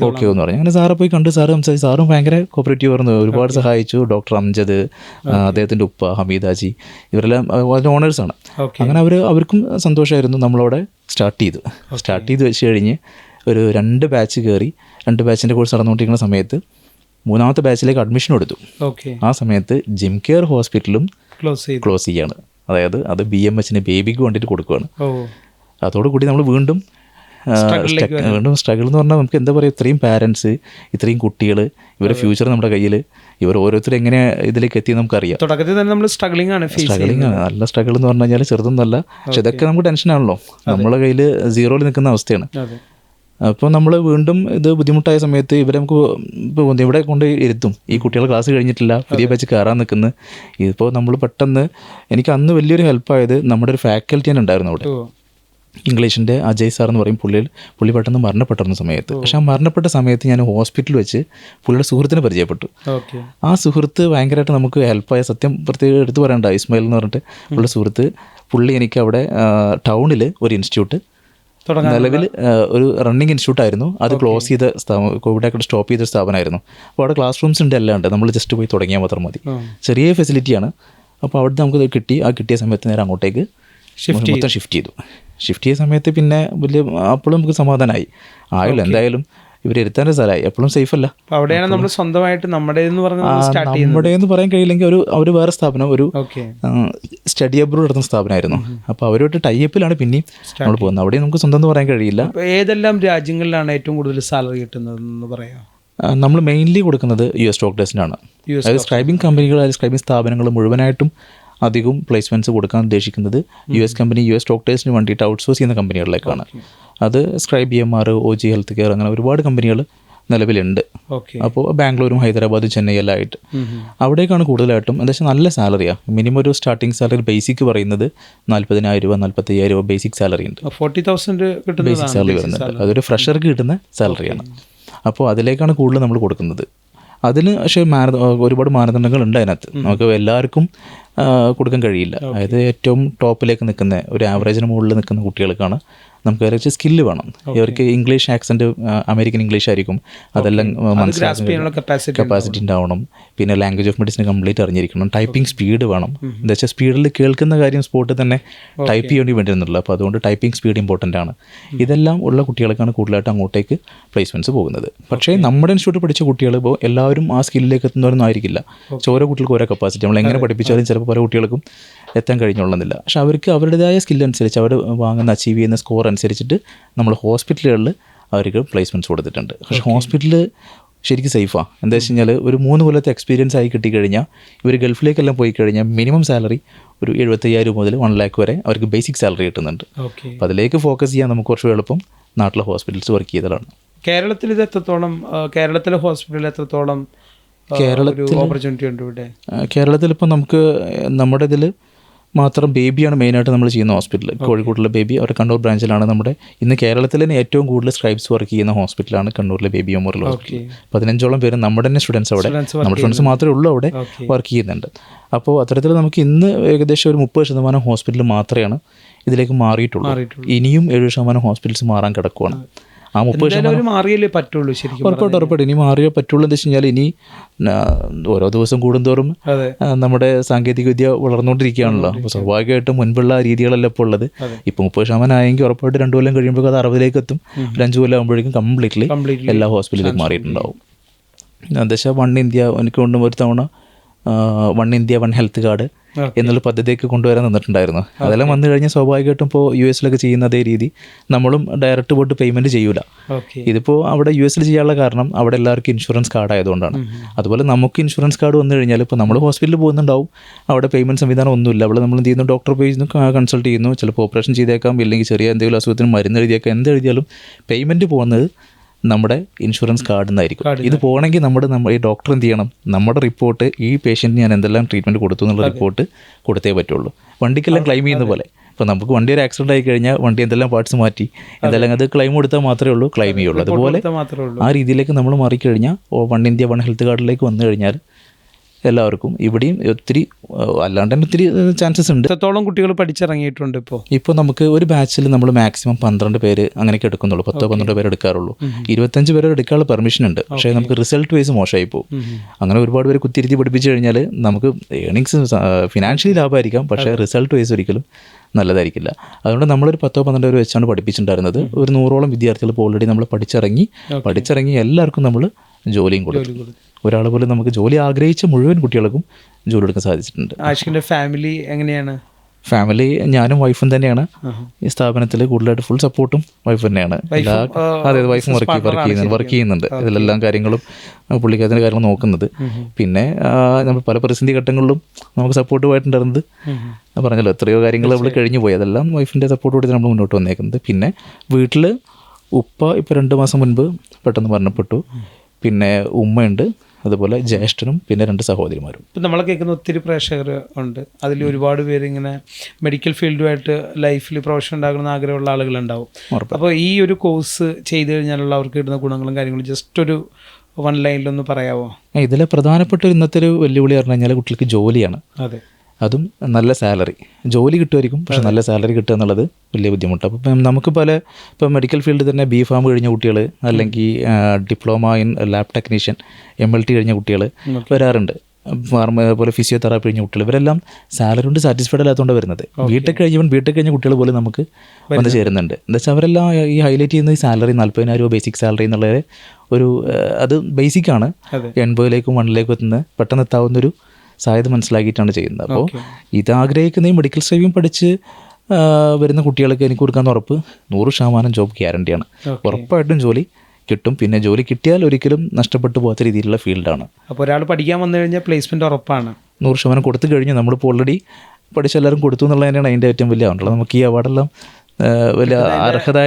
ഓക്കെ എന്ന് പറഞ്ഞു. അങ്ങനെ സാറെ പോയി കണ്ട് സാറ് സംസാരിച്ചു സാറും ഭയങ്കര കോപ്പറേറ്റീവ് ആയിരുന്നു. ഒരുപാട് സഹായിച്ചു. ഡോക്ടർ അംജദ് അദ്ദേഹത്തിന്റെ അദ്ദേഹത്തിന്റെ ഉപ്പ ഹമീദാജി ഇവരെല്ലാം അതിന്റെ ഓണേഴ്സാണ് അങ്ങനെ അവർ അവർക്കും സന്തോഷമായിരുന്നു നമ്മളവിടെ സ്റ്റാർട്ട് ചെയ്തു. സ്റ്റാർട്ട് ചെയ്ത് വെച്ച് കഴിഞ്ഞ് ഒരു രണ്ട് ബാച്ച് കയറി രണ്ട് ബാച്ചിന്റെ കോഴ്സ് നടന്നുകൊണ്ടിരിക്കുന്ന സമയത്ത് മൂന്നാമത്തെ ബാച്ചിലേക്ക് അഡ്മിഷൻ എടുത്തു ഓക്കെ ആ സമയത്ത് ജിം കെയർ ഹോസ്പിറ്റലും ക്ലോസ് ചെയ്തു. ക്ലോസ് ചെയ്യാണ്. അതായത് അത് ബി എം എച്ചിന് ബേബിക്ക് വേണ്ടിയിട്ട് കൊടുക്കുകയാണ് അതോടുകൂടി നമ്മൾ വീണ്ടും വീണ്ടും സ്ട്രഗിൾ എന്ന് പറഞ്ഞാൽ നമുക്ക് എന്താ പറയുക? ഇത്രയും പാരൻസ് ഇത്രയും കുട്ടികൾ ഇവരുടെ ഫ്യൂച്ചർ നമ്മുടെ കയ്യിൽ ഇവർ ഓരോരുത്തരും എങ്ങനെ ഇതിലേക്ക് എത്തി നമുക്കറിയാം. തുടക്കത്തിൽ തന്നെ നമ്മൾ സ്ട്രഗ്ലിംഗ് ആണ് ഫേസ് സ്ട്രഗിളിങ് ആണ്. നല്ല സ്ട്രഗിൾ എന്ന് പറഞ്ഞു കഴിഞ്ഞാൽ ചെറുതൊന്നല്ല. പക്ഷെ ഇതൊക്കെ നമുക്ക് ടെൻഷനാണല്ലോ നമ്മുടെ കയ്യിൽ സീറോയിൽ നിൽക്കുന്ന അവസ്ഥയാണ്. അപ്പോൾ നമ്മൾ വീണ്ടും ഇത് ബുദ്ധിമുട്ടായ സമയത്ത് ഇവരെ നമുക്ക് ഇപ്പോൾ ഇവിടെ കൊണ്ട് ഇരുത്തും. ഈ കുട്ടികൾ ക്ലാസ് കഴിഞ്ഞിട്ടില്ല. പുതിയ ബാച്ച് കയറാൻ നിൽക്കുന്നു. ഇതിപ്പോൾ നമ്മൾ പെട്ടെന്ന് എനിക്ക് അന്ന് വലിയൊരു ഹെൽപ്പായത് നമ്മുടെ ഒരു ഫാക്കൽറ്റി തന്നെ ഉണ്ടായിരുന്നു അവിടെ. ഇംഗ്ലീഷിന്റെ അജയ് സാർ എന്ന് പറയും പുള്ളിയിൽ പുള്ളി പെട്ടെന്ന് മരണപ്പെട്ടിരുന്ന സമയത്ത്. പക്ഷെ ആ മരണപ്പെട്ട സമയത്ത് ഞാൻ ഹോസ്പിറ്റലിൽ വെച്ച് പുള്ളിയുടെ സുഹൃത്തിനെ പരിചയപ്പെട്ടു. ആ സുഹൃത്ത് ഭയങ്കരമായിട്ട് നമുക്ക് ഹെൽപ്പായ. സത്യം പ്രത്യേകം എടുത്തു പറയണ്ട ഇസ്മായിൽ എന്ന് പറഞ്ഞിട്ട് പുള്ളിയുടെ സുഹൃത്ത് പുള്ളി എനിക്ക് അവിടെ ടൗണിൽ ഒരു ഇൻസ്റ്റിറ്റ്യൂട്ട് നിലവിൽ ഒരു റണ്ണിങ് ഇൻസ്റ്റിറ്റ്യൂട്ട് ആയിരുന്നു. അത് ക്ലോസ് ചെയ്ത സ്ഥാപനം കോവിഡ് ആയിട്ട് സ്റ്റോപ്പ് ചെയ്ത സ്ഥാപനമായിരുന്നു. അപ്പോൾ അവിടെ ക്ലാസ് റൂംസ് ഉണ്ട് എല്ലാം ഉണ്ട്. നമ്മൾ ജസ്റ്റ് പോയി തുടങ്ങിയാൽ മാത്രം മതി. ചെറിയ ഫെസിലിറ്റിയാണ്. അപ്പോൾ അവിടെ നമുക്ക് കിട്ടി. ആ കിട്ടിയ സമയത്ത് നേരെ അങ്ങോട്ടേക്ക് ഷിഫ്റ്റ് മൊത്തം ഷിഫ്റ്റ് ചെയ്തു. ഷിഫ്റ്റ് ചെയ്ത സമയത്ത് പിന്നെ വലിയ അപ്പോഴും നമുക്ക് സമാധാനമായി ആയല്ലോ എന്തായാലും ഇവർ ഇരുത്താന്റെ സ്ഥലമായി. എപ്പോഴും സേഫ് അല്ല. അവിടെയാണ് നമ്മൾ സ്വന്തമായിട്ട് നമ്മുടെ നമ്മുടെ എന്ന് പറയാൻ കഴിയില്ലെങ്കിൽ ഒരു അവർ വേറെ സ്ഥാപനം ഒരു സ്റ്റഡി അബ്രോഡ് നടത്തുന്ന സ്ഥാപനമായിരുന്നു. അപ്പോൾ അവരുമായിട്ട് ടൈപ്പിലാണ് പിന്നെയും നമ്മൾ പോകുന്നത്. അവിടെ നമുക്ക് സ്വന്തം എന്ന് പറയാൻ കഴിയില്ല. ഏതെല്ലാം രാജ്യങ്ങളിലാണ് ഏറ്റവും കൂടുതൽ സാലറി കിട്ടുന്നത് എന്ന് പറയാം നമ്മൾ മെയിൻലി കൊടുക്കുന്നത് യു എസ് ഡോക്ടേഴ്സിനാണ് അതായത് സ്ക്രൈബിംഗ് കമ്പനികൾ സ്ക്രൈബിംഗ് സ്ഥാപനങ്ങൾ മുഴുവനായിട്ടും അധികവും പ്ലേസ്മെന്റ്സ് കൊടുക്കാൻ ഉദ്ദേശിക്കുന്നത് U S company U S ഡോക്ടേഴ്സിന് വേണ്ടിയിട്ട് ഔട്ട്സോഴ്സ് ചെയ്യുന്ന കമ്പനികളിലേക്കാണ് അത് scribe B M R O G health care അങ്ങനെ ഒരുപാട് കമ്പനികൾ നിലവിലുണ്ട്. ഓക്കെ അപ്പോൾ ബാംഗ്ലൂരും ഹൈദരാബാദും ചെന്നൈ എല്ലാം ആയിട്ട്. അവിടേക്കാണ് കൂടുതലായിട്ടും എന്താ നല്ല സാലറിയാണ് മിനിമം ഒരു സ്റ്റാർട്ടിംഗ് സാലറി ബേസിക് പറയുന്നത് നാൽപ്പതിനായിരം രൂപ നാൽപ്പത്തയ്യായിരം രൂപ ബേസിക് സാലറി ഉണ്ട്. ഫോർട്ടി തൗസൻഡ് ബേസിക് സാലറി വരുന്നുണ്ട് അതൊരു ഫ്രഷർക്ക് കിട്ടുന്ന സാലറിയാണ് അപ്പോൾ അതിലേക്കാണ് കൂടുതൽ നമ്മൾ കൊടുക്കുന്നത്. അതിന് പക്ഷേ മാനദ ഒരുപാട് മാനദണ്ഡങ്ങൾ ഉണ്ട് അതിനകത്ത് നമുക്ക് എല്ലാവർക്കും കൊടുക്കാൻ കഴിയില്ല. അതായത് ഏറ്റവും ടോപ്പിലേക്ക് നിൽക്കുന്ന ഒരു ആവറേജിന് മുകളിൽ നിൽക്കുന്ന കുട്ടികൾക്കാണ് നമുക്ക് കുറച്ച് സ്കില്ല് വേണം. ഇവർക്ക് ഇംഗ്ലീഷ് ആക്സെന്റ് അമേരിക്കൻ ഇംഗ്ലീഷ് ആയിരിക്കും. അതെല്ലാം capacity കപ്പാസിറ്റി ഉണ്ടാവണം. പിന്നെ ലാംഗ്വേജ് ഓഫ് മെഡിസിൻ കംപ്ലീറ്റ് അറിഞ്ഞിരിക്കണം. ടൈപ്പിംഗ് സ്പീഡ് വേണം. എന്താ വെച്ചാൽ സ്പീഡിൽ കേൾക്കുന്ന കാര്യം സ്പോട്ടിൽ തന്നെ ടൈപ്പ് ചെയ്യേണ്ടി വേണ്ടിയിരുന്നുള്ളൂ അപ്പോൾ അതുകൊണ്ട് ടൈപ്പിംഗ് സ്പീഡ് ഇമ്പോർട്ടന്റ് ആണ്. ഇതെല്ലാം ഉള്ള കുട്ടികൾക്കാണ് കൂടുതലായിട്ട് അങ്ങോട്ടേക്ക് പ്ലേസ്മെന്റ്സ് പോകുന്നത്. പക്ഷേ നമ്മുടെ ഇൻസ്റ്റിറ്റ്യൂട്ട് പഠിച്ച കുട്ടികൾ ഇപ്പോൾ എല്ലാവരും ആ സ്കില്ലിലേക്ക് എത്തുന്നവരൊന്നും ആയിരിക്കില്ല. ഓരോ കുട്ടികൾക്ക് ഓരോ കപ്പാസിറ്റി നമ്മൾ എങ്ങനെ പഠിപ്പിച്ചാലും ചിലപ്പോൾ പല കുട്ടികൾക്കും എത്താൻ കഴിഞ്ഞോളുന്നില്ല പക്ഷെ അവർക്ക് അവരുടേതായ സ്കില്ല് അനുസരിച്ച് അവർ വാങ്ങുന്ന അച്ചീവ് ചെയ്യുന്ന സ്കോർ അനുസരിച്ചിട്ട് നമ്മൾ ഹോസ്പിറ്റലുകളിൽ അവർക്ക് പ്ലേസ്മെന്റ്സ് കൊടുത്തിട്ടുണ്ട്. പക്ഷേ ഹോസ്പിറ്റലിൽ ശരിക്കും സേഫാണ് എന്താ വെച്ച് കഴിഞ്ഞാൽ ഒരു മൂന്ന് കൊല്ലത്തെ എക്സ്പീരിയൻസ് ആയി കിട്ടിക്കഴിഞ്ഞാൽ ഇവർ ഗൾഫിലേക്കെല്ലാം പോയി കഴിഞ്ഞാൽ മിനിമം സാലറി ഒരു എഴുപത്തയ്യായിരം മുതൽ വൺ ലാക്ക് വരെ അവർക്ക് ബേസിക് സാലറി കിട്ടുന്നുണ്ട്. ഓക്കെ അപ്പോൾ അതിലേക്ക് ഫോക്കസ് ചെയ്യാൻ നമുക്ക് കുറച്ച് എളുപ്പം നാട്ടിലെ ഹോസ്പിറ്റൽസ് വർക്ക് ചെയ്തതാണ്. കേരളത്തിൽ ഇത് എത്രത്തോളം കേരളത്തിലെ ഹോസ്പിറ്റലിൽ എത്രത്തോളം ഒരു ഓപ്പർച്യൂണിറ്റി ഉണ്ട് ഇവിടെ. കേരളത്തിൽ ഇപ്പോൾ നമുക്ക് നമ്മുടെ ഇതിൽ മാത്രം ബേബിയാണ് മെയിനായിട്ട് നമ്മൾ ചെയ്യുന്ന ഹോസ്പിറ്റൽ കോഴിക്കോട്ടിലെ ബേബി അവർ കണ്ണൂർ ബ്രാഞ്ചിലാണ് നമ്മുടെ ഇന്ന് കേരളത്തിൽ തന്നെ ഏറ്റവും കൂടുതൽ സ്ക്രൈബ്സ് വർക്ക് ചെയ്യുന്ന ഹോസ്പിറ്റലാണ് കണ്ണൂരിലെ ബേബി മെമ്മോറിയൽ ഹോസ്പിറ്റൽ പതിനഞ്ചോളം പേര് നമ്മുടെ തന്നെ സ്റ്റുഡൻസ് അവിടെ. നമ്മുടെ സ്റ്റുഡൻസ് മാത്രമേ ഉള്ളൂ അവിടെ വർക്ക് ചെയ്യുന്നുണ്ട്. അപ്പോൾ അത്തരത്തിൽ നമുക്ക് ഇന്ന് ഏകദേശം ഒരു മുപ്പത് ശതമാനം ഹോസ്പിറ്റൽ മാത്രമാണ് ഇതിലേക്ക് മാറിയിട്ടുള്ളൂ മാറിയിട്ടുള്ളൂ. ഇനിയും എഴുപത് ശതമാനം ഹോസ്പിറ്റൽസ് മാറാൻ കിടക്കുവാണ്. ആ മുപ്പത് ശതമാനം മാറിയല്ലേ പറ്റുള്ളൂ ശരിക്കും ഉറപ്പായിട്ട് ഉറപ്പായിട്ട് ഇനി മാറിയേ പറ്റുള്ളൂ എന്ന് വെച്ച് കഴിഞ്ഞാൽ ഇനി ഓരോ ദിവസം കൂടുന്തോറും നമ്മുടെ സാങ്കേതിക വിദ്യ വളർന്നുകൊണ്ടിരിക്കുകയാണല്ലോ. അപ്പോൾ സ്വാഭാവികമായിട്ടും മുൻപുള്ള രീതികളല്ല ഇപ്പോൾ ഉള്ളത്. ഇപ്പോൾ മുപ്പത് ശതമാനം ആയെങ്കിൽ ഉറപ്പായിട്ട് രണ്ടു കൊല്ലം കഴിയുമ്പോൾ അത് അറുപതിലേക്ക് എത്തും. ഒരു അഞ്ച് കൊല്ലം ആകുമ്പോഴേക്കും കംപ്ലീറ്റ്ലി എല്ലാ ഹോസ്പിറ്റലിലേക്ക് മാറിയിട്ടുണ്ടാവും. എന്താ വൺ ഇന്ത്യ എനിക്ക് കൊണ്ടും ഒരു തവണ one India one health card എന്നുള്ള പദ്ധതിയൊക്കെ കൊണ്ടുവരാൻ നിന്നിട്ടുണ്ടായിരുന്നു. അതെല്ലാം വന്നു കഴിഞ്ഞാൽ സ്വാഭാവികമായിട്ടും ഇപ്പോൾ യു എസിലൊക്കെ ചെയ്യുന്ന അതേ രീതി. നമ്മളും ഡയറക്റ്റ് പോയിട്ട് പേയ്മെന്റ് ചെയ്യൂല. ഇതിപ്പോൾ അവിടെ യു എസിൽ ചെയ്യാനുള്ള കാരണം അവിടെ എല്ലാവർക്കും ഇൻഷുറൻസ് കാർഡ് ആയതുകൊണ്ടാണ്. അതുപോലെ നമുക്ക് ഇൻഷുറൻസ് കാർഡ് വന്നു കഴിഞ്ഞാൽ ഇപ്പോൾ നമ്മൾ ഹോസ്പിറ്റലിൽ പോകുന്നുണ്ടാവും. അവിടെ പേയ്മെന്റ് സംവിധാനം ഒന്നുമില്ല. അവിടെ നമ്മൾ എന്ത് ചെയ്യുന്നു? ഡോക്ടർ പോയി കൺസൾട്ട് ചെയ്യുന്നു. ചിലപ്പോൾ ഓപ്പറേഷൻ ചെയ്തേക്കാം. ഇല്ലെങ്കിൽ ചെറിയ എന്തെങ്കിലും അസുഖത്തിന് മരുന്ന് എഴുതിയേക്കാം. എന്ത് എഴുതിയാലും പേയ്മെന്റ് പോകുന്നത് നമ്മുടെ ഇൻഷുറൻസ് കാർഡിൽ നിന്നായിരിക്കും ഇത് പോകണമെങ്കിൽ നമ്മുടെ നമ്മൾ ഈ ഡോക്ടർ എന്ത് ചെയ്യണം? നമ്മുടെ റിപ്പോർട്ട് ഈ പേഷ്യന്റിന് ഞാൻ എന്തെല്ലാം ട്രീറ്റ്മെന്റ് കൊടുത്തു എന്നുള്ള റിപ്പോർട്ട് കൊടുത്തേ പറ്റുള്ളൂ. വണ്ടിക്കെല്ലാം ക്ലെയിം ചെയ്യുന്ന പോലെ. ഇപ്പോൾ നമുക്ക് വണ്ടി ഒരു ആക്സിഡന്റ് ആയി കഴിഞ്ഞാൽ വണ്ടി എന്തെല്ലാം പാർട്സ് മാറ്റി എന്തെല്ലാം അത് ക്ലെയിം കൊടുത്താൽ മാത്രമേ ഉള്ളൂ ക്ലെയിം ചെയ്യുള്ളൂ. അതുപോലെ ആ രീതിയിലേക്ക് നമ്മൾ മാറിക്കഴിഞ്ഞാൽ വൺ ഇന്ത്യ വൺ ഹെൽത്ത് കാർഡിലേക്ക് വന്നു കഴിഞ്ഞാൽ എല്ലാവർക്കും. ഇവിടെയും ഒത്തിരി അല്ലാണ്ട് തന്നെ ഒത്തിരി ചാൻസസ് ഉണ്ട്. എത്രത്തോളം കുട്ടികൾ പഠിച്ചിറങ്ങിയിട്ടുണ്ട് ഇപ്പോൾ ഇപ്പോൾ നമുക്ക് ഒരു ബാച്ചിൽ നമ്മൾ മാക്സിമം പന്ത്രണ്ട് പേര് അങ്ങനെയൊക്കെ എടുക്കുന്നുള്ളൂ. പത്തോ പന്ത്രണ്ടോ പേര് എടുക്കാറുള്ളൂ. ഇരുപത്തഞ്ച് പേര് എടുക്കാനുള്ള പെർമിഷൻ ഉണ്ട്. പക്ഷേ നമുക്ക് റിസൾട്ട് വൈസ് മോശമായി പോകും. അങ്ങനെ ഒരുപാട് പേര് കുത്തിരുത്തി പഠിപ്പിച്ചു കഴിഞ്ഞാൽ നമുക്ക് ഏണിങ്സ് ഫിനാൻഷ്യലി ലാഭമായിരിക്കാം. പക്ഷേ റിസൾട്ട് വൈസ് ഒരിക്കലും നല്ലതായിരിക്കില്ല. അതുകൊണ്ട് നമ്മളൊരു പത്തോ പന്ത്രണ്ടോ പേര് വെച്ചാണ് പഠിപ്പിച്ചിട്ടുണ്ടായിരുന്നത്. ഒരു നൂറോളം വിദ്യാർത്ഥികൾ ഇപ്പോൾ ഓൾറെഡി നമ്മൾ പഠിച്ചിറങ്ങി. പഠിച്ചിറങ്ങി എല്ലാവർക്കും നമ്മൾ ജോലിയും കൊടുത്തു. ഒരാൾ പോലും നമുക്ക് ജോലി ആഗ്രഹിച്ച മുഴുവൻ കുട്ടികൾക്കും ജോലി എടുക്കാൻ സാധിച്ചിട്ടുണ്ട്. ആഷിഖിന്റെ ഫാമിലി എങ്ങനെയാണ്? ഫാമിലി ഞാനും വൈഫും തന്നെയാണ്. ഈ സ്ഥാപനത്തിൽ കൂടുതലായിട്ട് ഫുൾ സപ്പോർട്ടും വൈഫ് തന്നെയാണ്. എല്ലാ അതെ വൈഫും വർക്ക് വർക്ക് ചെയ്യുന്നുണ്ട് വർക്ക് ചെയ്യുന്നുണ്ട്. ഇതിലെല്ലാം കാര്യങ്ങളും പുള്ളിക്കാരത്തിന്റെ കാര്യങ്ങൾ നോക്കുന്നത്. പിന്നെ നമ്മൾ പല പ്രതിസന്ധി ഘട്ടങ്ങളിലും നമുക്ക് സപ്പോർട്ടുമായിട്ടുണ്ടായിരുന്നത് പറഞ്ഞല്ലോ എത്രയോ കാര്യങ്ങൾ നമ്മൾ കഴിഞ്ഞു പോയി. അതെല്ലാം വൈഫിന്റെ സപ്പോർട്ടോടെ നമ്മൾ മുന്നോട്ട് വന്നേക്കുന്നത്. പിന്നെ വീട്ടിൽ ഉപ്പ ഇപ്പോൾ രണ്ട് മാസം മുൻപ് പെട്ടെന്ന് മരണപ്പെട്ടു. പിന്നെ ഉമ്മയുണ്ട്. അതുപോലെ ജ്യേഷ്ഠനും പിന്നെ രണ്ട് സഹോദരിമാരും. ഇപ്പം നമ്മളെ കേൾക്കുന്ന ഒത്തിരി പ്രേക്ഷകർ ഉണ്ട്. അതിൽ ഒരുപാട് പേര് ഇങ്ങനെ മെഡിക്കൽ ഫീൽഡുമായിട്ട് ലൈഫിൽ പ്രൊഫഷൻ ഉണ്ടാകണമെന്ന് ആഗ്രഹമുള്ള ആളുകളുണ്ടാവും. അപ്പോൾ ഈ ഒരു കോഴ്സ് ചെയ്ത് കഴിഞ്ഞാലുള്ള അവർക്ക് കിട്ടുന്ന ഗുണങ്ങളും കാര്യങ്ങളും ജസ്റ്റ് ഒരു വൺ ലൈനിലൊന്ന് പറയാമോ ഇതിലെ പ്രധാനപ്പെട്ട ഇന്നത്തെ ഒരു വെല്ലുവിളി പറഞ്ഞു കഴിഞ്ഞാൽ കുട്ടികൾക്ക് ജോലിയാണ്. അതെ. അതും നല്ല സാലറി. ജോലി കിട്ടുമായിരിക്കും പക്ഷെ നല്ല സാലറി കിട്ടുക എന്നുള്ളത് വലിയ ബുദ്ധിമുട്ടാണ് അപ്പം നമുക്ക് പല ഇപ്പം മെഡിക്കൽ ഫീൽഡിൽ തന്നെ ബി ഫാം കഴിഞ്ഞ കുട്ടികൾ അല്ലെങ്കിൽ diploma in lab technician M L T കഴിഞ്ഞ കുട്ടികൾ വരാറുണ്ട്. ഫാർമ പോലെ ഫിസിയോതെറാപ്പി കഴിഞ്ഞ കുട്ടികൾ ഇവരെല്ലാം സാലറി കൊണ്ട് സാറ്റിസ്ഫൈഡ് അല്ലാത്തതുകൊണ്ട് വരുന്നത്. ബിടെക് കഴിഞ്ഞവൻ ബിടെക് കഴിഞ്ഞ കുട്ടികൾ പോലും നമുക്ക് വന്ന് ചേരുന്നുണ്ട്. എന്താ വെച്ചാൽ അവരെല്ലാം ഈ ഹൈലൈറ്റ് ചെയ്യുന്ന ഈ സാലറി നാൽപ്പതിനായിരം രൂപ ബേസിക് സാലറി എന്നുള്ളത് ഒരു അത് ബേസിക്കാണ്. എൺപതിലേക്കും വണ്ണിലേക്കും എത്തുന്ന പെട്ടെന്ന് എത്താവുന്നൊരു സാധ്യത മനസ്സിലാക്കിയിട്ടാണ് ചെയ്യുന്നത്. അപ്പോൾ ഇത് ആഗ്രഹിക്കുന്ന ഈ മെഡിക്കൽ സേവിങ് പഠിച്ച് വരുന്ന കുട്ടികൾക്ക് എനിക്ക് കൊടുക്കാൻ ഉറപ്പ് നൂറ് ശതമാനം ജോബ് ഗ്യാരണ്ടിയാണ് ഉറപ്പായിട്ടും ജോലി കിട്ടും. പിന്നെ ജോലി കിട്ടിയാൽ ഒരിക്കലും നഷ്ടപ്പെട്ടു പോകാത്ത രീതിയിലുള്ള ഫീൽഡാണ് അപ്പോൾ ഒരാൾ പഠിക്കാൻ വന്നു കഴിഞ്ഞാൽ പ്ലേസ്മെന്റ് ഉറപ്പാണ്. നൂറ് ശതമാനം കൊടുത്തു കഴിഞ്ഞു. നമ്മളിപ്പോൾ ഓൾറെഡി പഠിച്ച എല്ലാവരും കൊടുത്തു എന്നുള്ളത് തന്നെയാണ് അതിന്റെ ഏറ്റവും വലിയ ആണല്ലോ നമുക്ക് ഈ അവാർഡെല്ലാം വലിയ അർഹത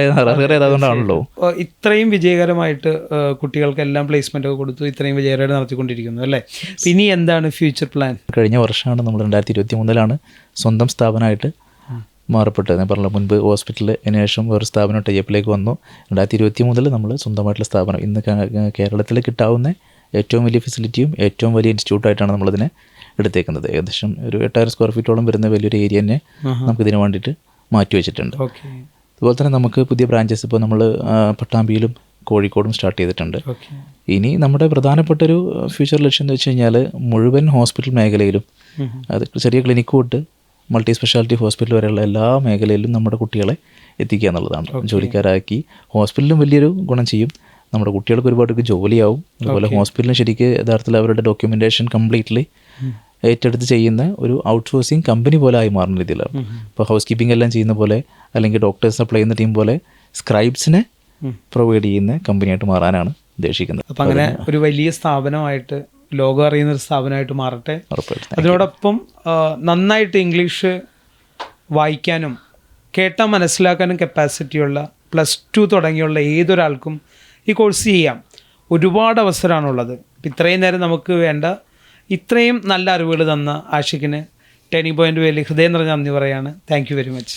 ഓ, ഇത്രയും വിജയകരമായിട്ട് കുട്ടികൾക്കെല്ലാം പ്ലേസ്മെന്റ് ഒക്കെ കൊടുത്തു ഇത്രയും വിജയകരമായിട്ട് നടത്തിക്കൊണ്ടിരിക്കുന്നു അല്ലേ? ഇനി എന്താണ് ഫ്യൂച്ചർ പ്ലാൻ കഴിഞ്ഞ വർഷമാണ് നമ്മൾ രണ്ടായിരത്തി ഇരുപത്തി മൂന്നിലാണ് സ്വന്തം സ്ഥാപനമായിട്ട് മാറപ്പെട്ടത്. ഞാൻ പറഞ്ഞ മുൻപ് ഹോസ്പിറ്റലിൽ അതിന് ശേഷം വേറെ സ്ഥാപനം ടൈപ്പിലേക്ക് വന്നു. രണ്ടായിരത്തി ഇരുപത്തി മൂന്നിൽ നമ്മൾ സ്വന്തമായിട്ടുള്ള സ്ഥാപനം. ഇന്ന് കേരളത്തിൽ കിട്ടാവുന്ന ഏറ്റവും വലിയ ഫെസിലിറ്റിയും ഏറ്റവും വലിയ ഇൻസ്റ്റിറ്റ്യൂട്ടായിട്ടാണ് നമ്മളതിനെ എടുത്തേക്കുന്നത്. ഏകദേശം ഒരു എട്ടായിരം സ്ക്വയർ ഫീറ്റോളം വരുന്ന വലിയൊരു ഏരിയ തന്നെ നമുക്കിതിന് വേണ്ടിയിട്ട് മാറ്റി വെച്ചിട്ടുണ്ട്. ഓക്കെ. അതുപോലെ തന്നെ നമുക്ക് പുതിയ ബ്രാഞ്ചസ് ഇപ്പോൾ നമ്മൾ പട്ടാമ്പിയിലും കോഴിക്കോടും സ്റ്റാർട്ട് ചെയ്തിട്ടുണ്ട്. ഇനി നമ്മുടെ പ്രധാനപ്പെട്ട ഒരു ഫ്യൂച്ചർ ലക്ഷ്യം എന്ന് വെച്ച് കഴിഞ്ഞാൽ മുഴുവൻ ഹോസ്പിറ്റൽ മേഖലയിലും അത് ചെറിയ ക്ലിനിക്ക് തൊട്ട് മൾട്ടി സ്പെഷ്യാലിറ്റി ഹോസ്പിറ്റൽ വരെയുള്ള എല്ലാ മേഖലയിലും നമ്മുടെ കുട്ടികളെ എത്തിക്കുക എന്നുള്ളതാണ്. ജോലിക്കാരാക്കി ഹോസ്പിറ്റലിലും വലിയൊരു ഗുണം ചെയ്യും. നമ്മുടെ കുട്ടികൾക്ക് ഒരുപാട് ജോലിയാവും. അതുപോലെ ഹോസ്പിറ്റലിന് ശരിക്ക് യഥാർത്ഥത്തിൽ അവരുടെ ഡോക്യുമെന്റേഷൻ കംപ്ലീറ്റ്ലി ഏറ്റെടുത്ത് ചെയ്യുന്ന ഒരു ഔട്ട്സോഴ്സിങ് കമ്പനി പോലെ ആയി മാറുന്ന രീതിയിലാണ്. ഇപ്പോൾ ഹൗസ് കീപ്പിംഗ് എല്ലാം ചെയ്യുന്ന പോലെ അല്ലെങ്കിൽ ഡോക്ടേഴ്സ് അപ്ലൈ ചെയ്യുന്ന ടീം പോലെ സ്ക്രൈബ്സിനെ പ്രൊവൈഡ് ചെയ്യുന്ന കമ്പനിയായിട്ട് മാറാനാണ് ഉദ്ദേശിക്കുന്നത്. അപ്പം അങ്ങനെ ഒരു വലിയ സ്ഥാപനമായിട്ട് ലോകം അറിയുന്ന ഒരു സ്ഥാപനമായിട്ട് മാറട്ടെ. അതിനോടൊപ്പം നന്നായിട്ട് ഇംഗ്ലീഷ് വായിക്കാനും കേട്ടാൽ മനസ്സിലാക്കാനും കപ്പാസിറ്റിയുള്ള പ്ലസ് ടു തുടങ്ങിയുള്ള ഏതൊരാൾക്കും ഈ കോഴ്സ് ചെയ്യാം. ഒരുപാട് അവസരമാണുള്ളത്. ഇത്രയും നേരം നമുക്ക് വേണ്ട ഇത്രയും നല്ല അറിവുകൾ തന്ന ആഷിഖിന് ടേണിംഗ് പോയിന്റ് വേലി ഹൃദയം നിറഞ്ഞ നന്ദി പറയാണ്. Thank very much